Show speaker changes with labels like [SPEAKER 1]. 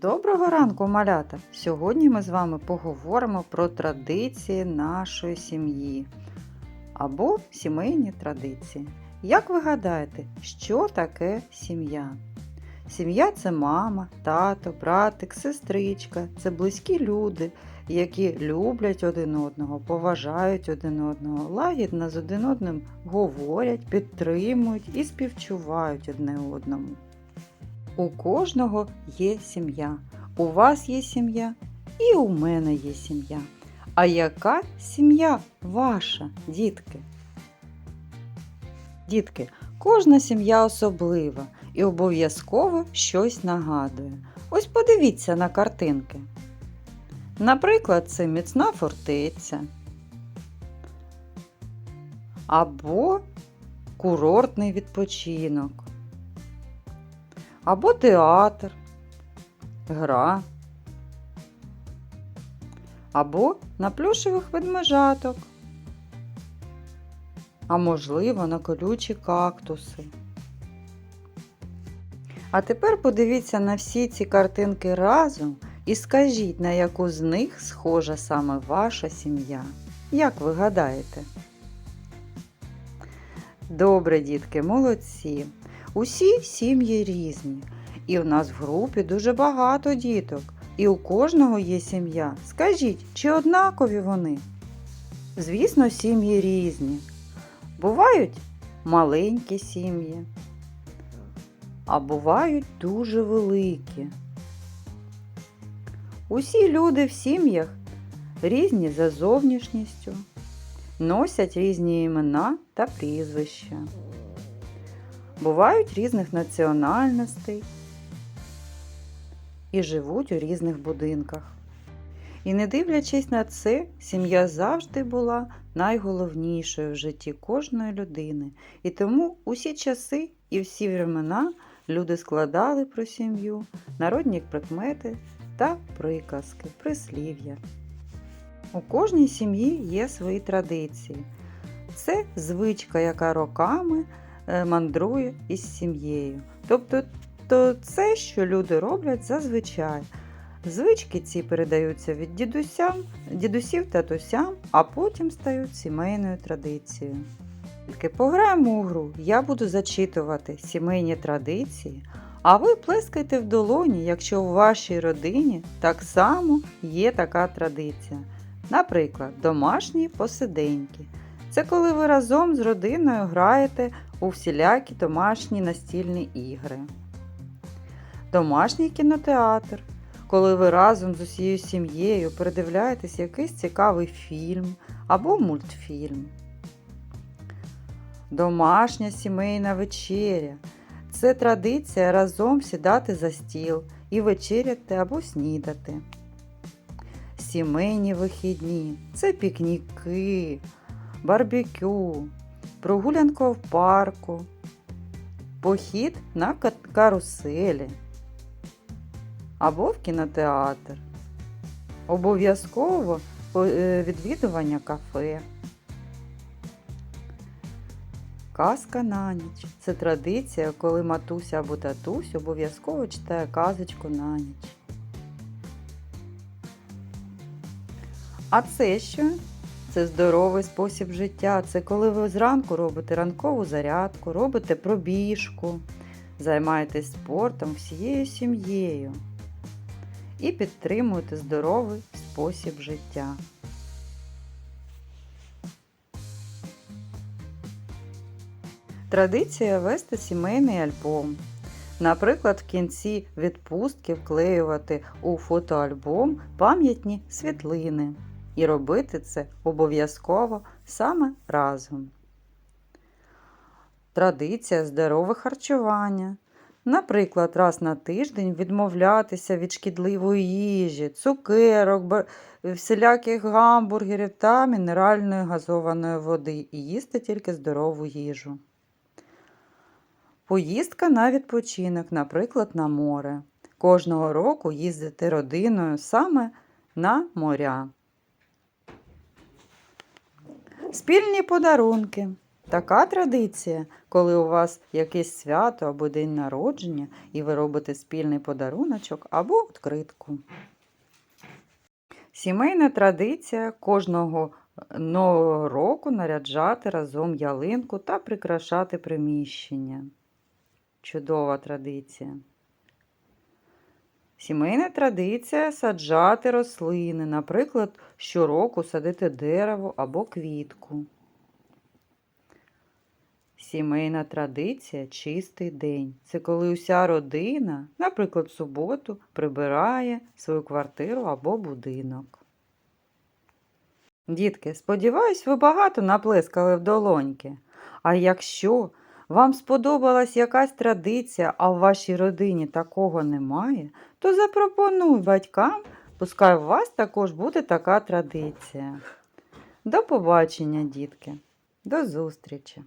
[SPEAKER 1] Доброго ранку, малята! Сьогодні ми з вами поговоримо про традиції нашої сім'ї або сімейні традиції. Як ви гадаєте, що таке сім'я? Сім'я це мама, тато, братик, сестричка, це близькі люди, які люблять один одного, поважають один одного, лагідно з один одним говорять, підтримують і співчувають одне одному. У кожного є сім'я. У вас є сім'я і у мене є сім'я. А яка сім'я ваша, дітки? Дітки, кожна сім'я особлива і обов'язково щось нагадує. Ось подивіться на картинки. Наприклад, це міцна фортеця або курортний відпочинок або театр, гра, або на плюшевих ведмежаток, а можливо на колючі кактуси. А тепер подивіться на всі ці картинки разом і скажіть, на яку з них схожа саме ваша сім'я. Як ви гадаєте? Добре, дітки, молодці. Усі сім'ї різні, і у нас в групі дуже багато діток, і у кожного є сім'я. Скажіть, чи однакові вони? Звісно, сім'ї різні. Бувають маленькі сім'ї, а бувають дуже великі. Усі люди в сім'ях різні за зовнішністю, носять різні імена та прізвища бувають різних національностей і живуть у різних будинках. І не дивлячись на це, сім'я завжди була найголовнішою в житті кожної людини. І тому усі часи і всі времена люди складали про сім'ю, народні прикмети та приказки, прислів'я. У кожній сім'ї є свої традиції. Це звичка, яка роками мандрує із сім'єю. Тобто то це, що люди роблять зазвичай. Звички ці передаються від дідусям, дідусів татусям, а потім стають сімейною традицією. Тільки пограємо у гру, я буду зачитувати сімейні традиції, а ви плескайте в долоні, якщо у вашій родині так само є така традиція. Наприклад, домашні посиденьки. Це коли ви разом з родиною граєте у всілякі домашні настільні ігри. Домашній кінотеатр. Коли ви разом з усією сім'єю передивляєтесь якийсь цікавий фільм або мультфільм. Домашня сімейна вечеря. Це традиція разом сідати за стіл і вечеряти або снідати. Сімейні вихідні це пікніки, барбекю, прогулянка в парку, похід на каруселі або в кінотеатр. Обов'язково е, відвідування кафе. Казка на ніч. Це традиція, коли матуся або татусь обов'язково читає казочку на ніч. А це що? Це здоровий спосіб життя. Це коли ви зранку робите ранкову зарядку, робите пробіжку, займаєтесь спортом всією сім'єю і підтримуєте здоровий спосіб життя. Традиція вести сімейний альбом. Наприклад, в кінці відпустки вклеювати у фотоальбом пам'ятні світлини і робити це обов'язково саме разом. Традиція здорове харчування. Наприклад, раз на тиждень відмовлятися від шкідливої їжі, цукерок, всіляких гамбургерів та мінеральної газованої води і їсти тільки здорову їжу. Поїздка на відпочинок, наприклад, на море. Кожного року їздити родиною саме на моря. Спільні подарунки. Така традиція, коли у вас якесь свято або день народження, і ви робите спільний подаруночок або відкритку. Сімейна традиція кожного нового року наряджати разом ялинку та прикрашати приміщення. Чудова традиція. Сімейна традиція саджати рослини, наприклад, щороку садити дерево або квітку. Сімейна традиція чистий день. Це коли уся родина, наприклад, в суботу, прибирає свою квартиру або будинок. Дітки, сподіваюсь, ви багато наплескали в долоньки. А якщо вам сподобалась якась традиція, а в вашій родині такого немає, то запропонуй батькам, пускай у вас також буде така традиція. До побачення, дітки. До зустрічі!